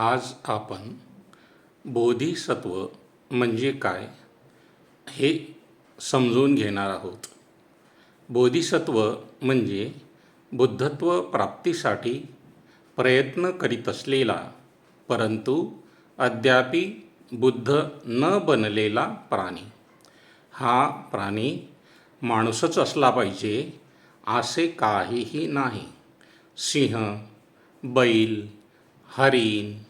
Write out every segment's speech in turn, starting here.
आज आपण बोधिसत्व म्हणजे काय हे समजून घेणार आहोत. बोधिसत्व म्हणजे बुद्धत्व प्राप्तीसाठी प्रयत्न करीत असलेला परंतु अद्यापी बुद्ध न बनलेला प्राणी. हा प्राणी माणूसच असला पाहिजे असे काहीही नाही. सिंह बैल हरिण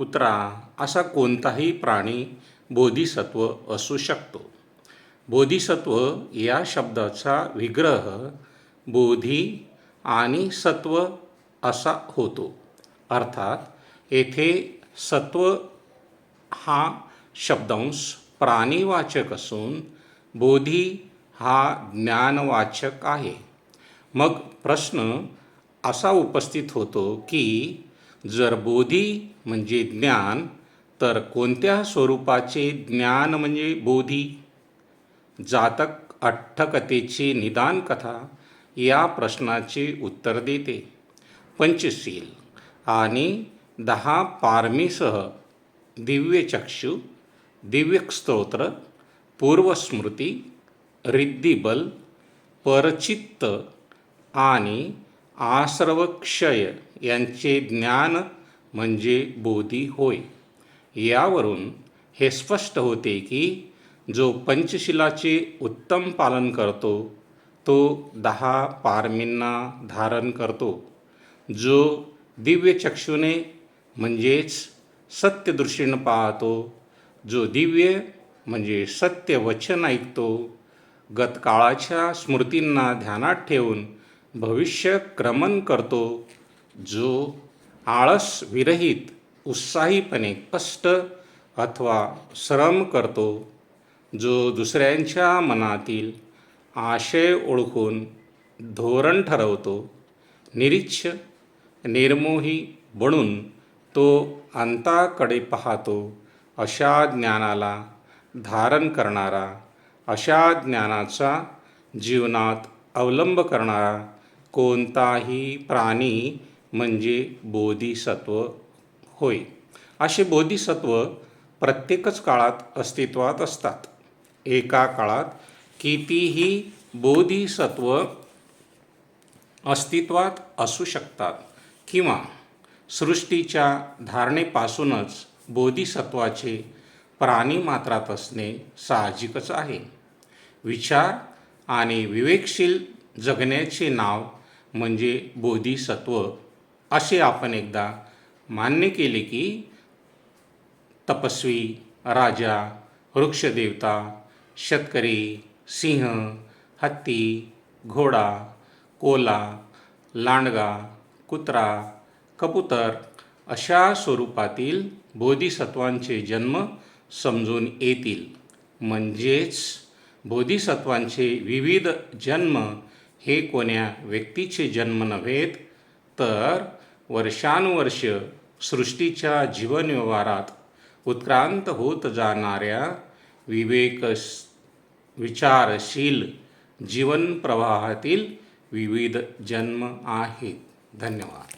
कुत्रा असा कोणताही प्राणी बोधिसत्व असू शकतो. बोधिसत्व या शब्दाचा विग्रह बोधी आणि सत्व असा होतो. अर्थात येथे सत्व हा शब्दांश प्राणीवाचक असून बोधी हा ज्ञानवाचक आहे. मग प्रश्न असा उपस्थित होतो की जर बोधी म्हणजे ज्ञान तर कोणत्या स्वरूपाचे ज्ञान म्हणजे बोधी? जातक अठ्ठकथेची निदान कथा या प्रश्नाचे उत्तर देते. पंचशील आणि दहा पारमीसह दिव्यचक्षु दिव्यस्तोत्र पूर्वस्मृती रिद्धिबल परचित्त आणि आश्रवक्षय यांचे ज्ञान म्हणजे बोधी होय. यावरून हे स्पष्ट होते की जो पंचशिलाचे उत्तम पालन करतो तो दहा पारमींना धारण करतो. जो दिव्यचक्षुने म्हणजेच सत्यदृष्टीनं पाहतो जो दिव्य म्हणजे सत्य वचन ऐकतो गतकाळाच्या स्मृतींना ध्यानात ठेवून भविष्य क्रमन करतो जो आळस विरहित उत्साहीपणे कष्ट अथवा श्रम करतो जो दुसऱ्यांच्या मनातील आशय ओळखून धोरण ठरवतो निरीच्छ निर्मोही बनून तो अंताकडे पाहतो अशा ज्ञानाला धारण करणारा अशा ज्ञानाचा जीवनात अवलंब करणारा कोणताही प्राणी म्हणजे बोधिसत्व होय. असे बोधिसत्व प्रत्येकच काळात अस्तित्वात असतात. एका काळात कितीही बोधिसत्व अस्तित्वात असू शकतात किंवा सृष्टीच्या धारणेपासूनच बोधिसत्वाचे प्राणी मात्रात असणे साहजिकच आहे. विचार आणि विवेकशील जगण्याचे नाव म्हणजे बोधिसत्व असे आपण एकदा मान्य केले की तपस्वी राजा वृक्षदेवता शेतकरी सिंह हत्ती घोडा कोला लांडगा कुत्रा कबूतर अशा स्वरूपातील बोधिसत्वांचे जन्म समजून येतील. म्हणजेच बोधिसत्वांचे विविध जन्म हे कोण्या व्यक्तीचे जन्म नव्हेत तर वर्षानुवर्ष सृष्टीच्या जीवनव्यवहारात उत्क्रांत होत जाणाऱ्या विवेक विचारशील जीवन प्रवाहातील विविध जन्म आहेत. धन्यवाद.